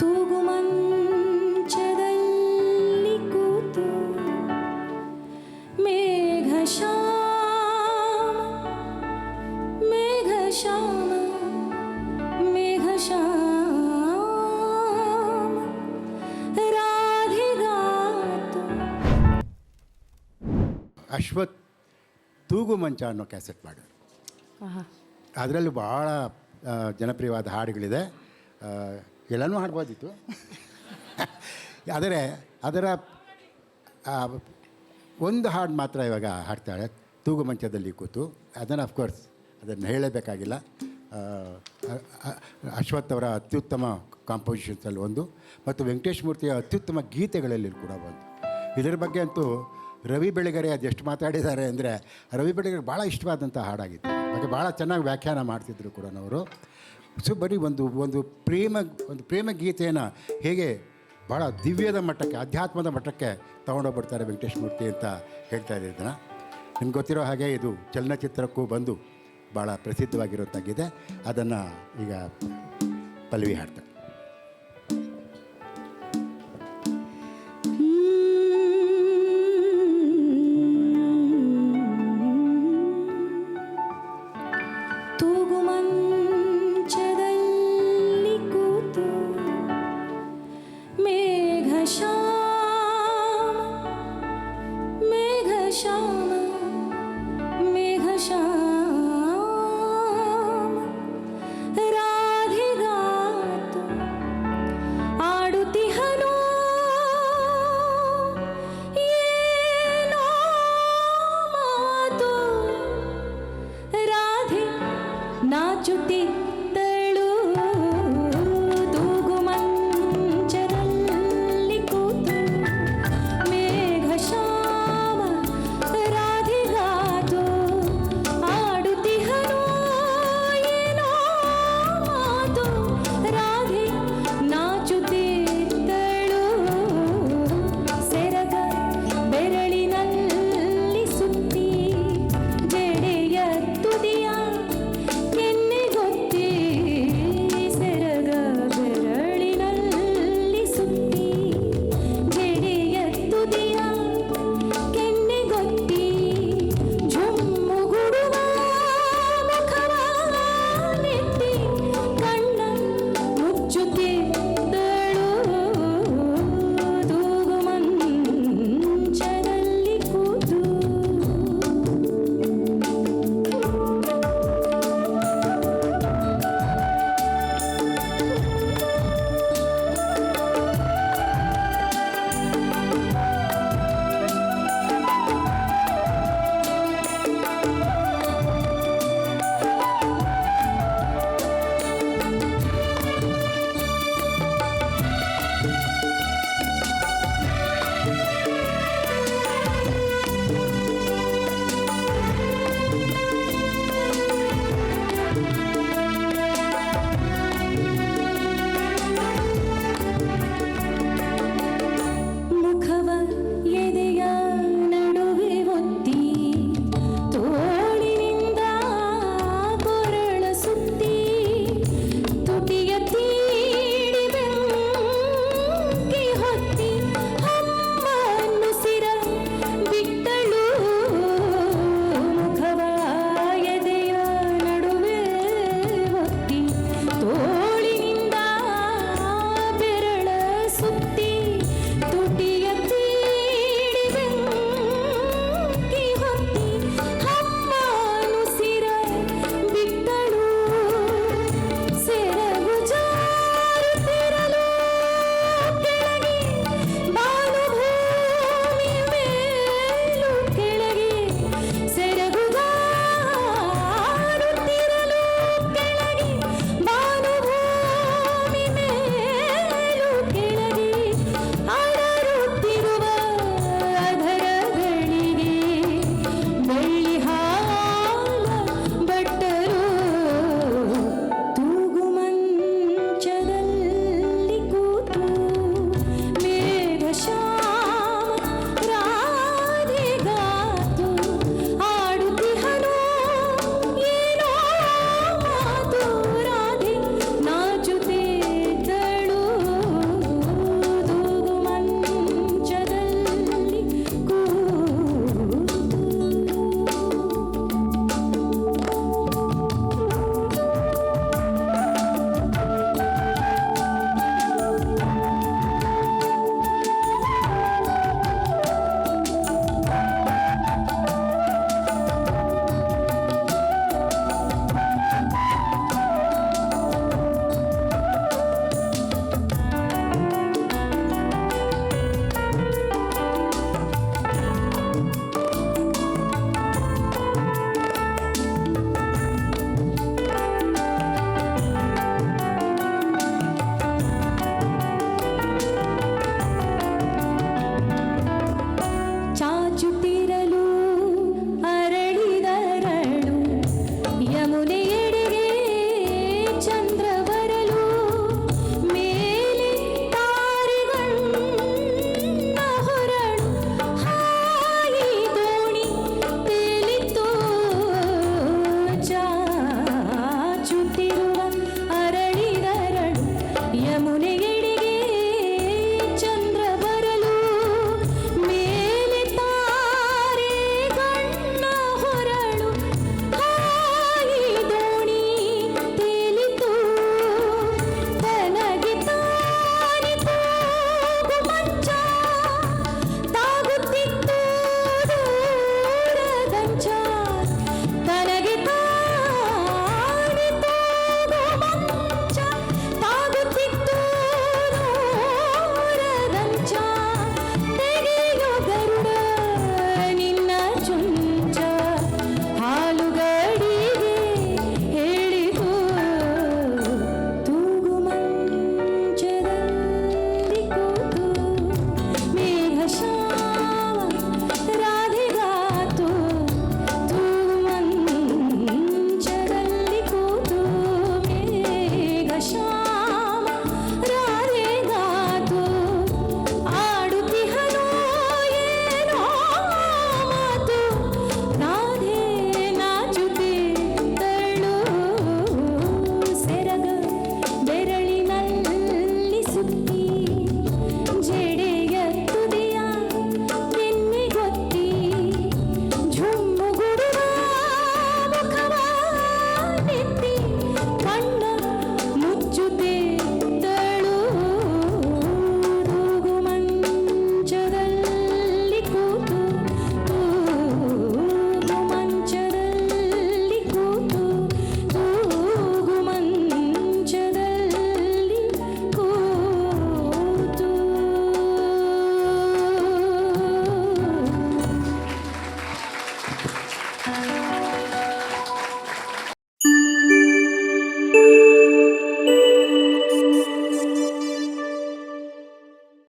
ತೂಗು ಮಂಚದಲ್ಲಿ ಕೂತು ಮೇಘ ಶ್ಯಾಮ ಮೇಘ ಶ್ಯಾಮ ಮೇಘ ಶ್ಯಾಮ. ರಾಧಿಗಾತು ಅಶ್ವಥ್ ತೂಗು ಮಂಚ ಅನ್ನೋ ಕ್ಯಾಸೆಟ್ ಮಾಡಿದ್ರು. ಅದರಲ್ಲೂ ಭಾಳ ಜನಪ್ರಿಯವಾದ ಹಾಡುಗಳಿದೆ. ಎಲ್ಲನೂ ಹಾಡ್ಬೋದಿತ್ತು. ಆದರೆ, ಅದರ ಒಂದು ಹಾಡು ಮಾತ್ರ ಇವಾಗ ಹಾಡ್ತಾಳೆ, ತೂಗು ಮಂಚದಲ್ಲಿ ಕೂತು. ಅದನ್ನು ಅಫ್ಕೋರ್ಸ್ ಅದನ್ನು ಹೇಳಬೇಕಾಗಿಲ್ಲ. ಅಶ್ವಥ್ ಅವರ ಅತ್ಯುತ್ತಮ ಕಾಂಪೋಸಿಷನ್ಸಲ್ಲಿ ಒಂದು ಮತ್ತು ವೆಂಕಟೇಶ್ ಮೂರ್ತಿಯ ಅತ್ಯುತ್ತಮ ಗೀತೆಗಳಲ್ಲಿ ಕೂಡ ಒಂದು. ಇದರ ಬಗ್ಗೆ ಅಂತೂ ರವಿ ಬೆಳಗೆರೆ ಎಷ್ಟು ಮಾತಾಡಿದ್ದಾರೆ ಅಂದರೆ, ರವಿ ಬೆಳಗೆರೆ ಭಾಳ ಇಷ್ಟವಾದಂಥ ಹಾಡಾಗಿತ್ತು. ಬಗ್ಗೆ ಭಾಳ ಚೆನ್ನಾಗಿ ವ್ಯಾಖ್ಯಾನ ಮಾಡ್ತಿದ್ರು ಕೂಡ ಅವರು ಸೊ ಬರೀ ಒಂದು ಒಂದು ಪ್ರೇಮ ಒಂದು ಪ್ರೇಮ ಗೀತೆಯನ್ನು ಹೇಗೆ ಭಾಳ ದಿವ್ಯದ ಮಟ್ಟಕ್ಕೆ ಅಧ್ಯಾತ್ಮದ ಮಟ್ಟಕ್ಕೆ ತೊಗೊಂಡೋಗ್ಬಿಡ್ತಾರೆ ವೆಂಕಟೇಶ್ ಮೂರ್ತಿ ಅಂತ ಹೇಳ್ತಾ ಇದ್ದಿದ್ದನ್ನು ನಿಮ್ಗೆ ಗೊತ್ತಿರೋ ಹಾಗೆ ಇದು ಚಲನಚಿತ್ರಕ್ಕೂ ಬಂದು ಭಾಳ ಪ್ರಸಿದ್ಧವಾಗಿರೋದಾಗಿದೆ ಅದನ್ನು ಈಗ ಪಲ್ವಿ ಹಾಡ್ತಾರೆ 笑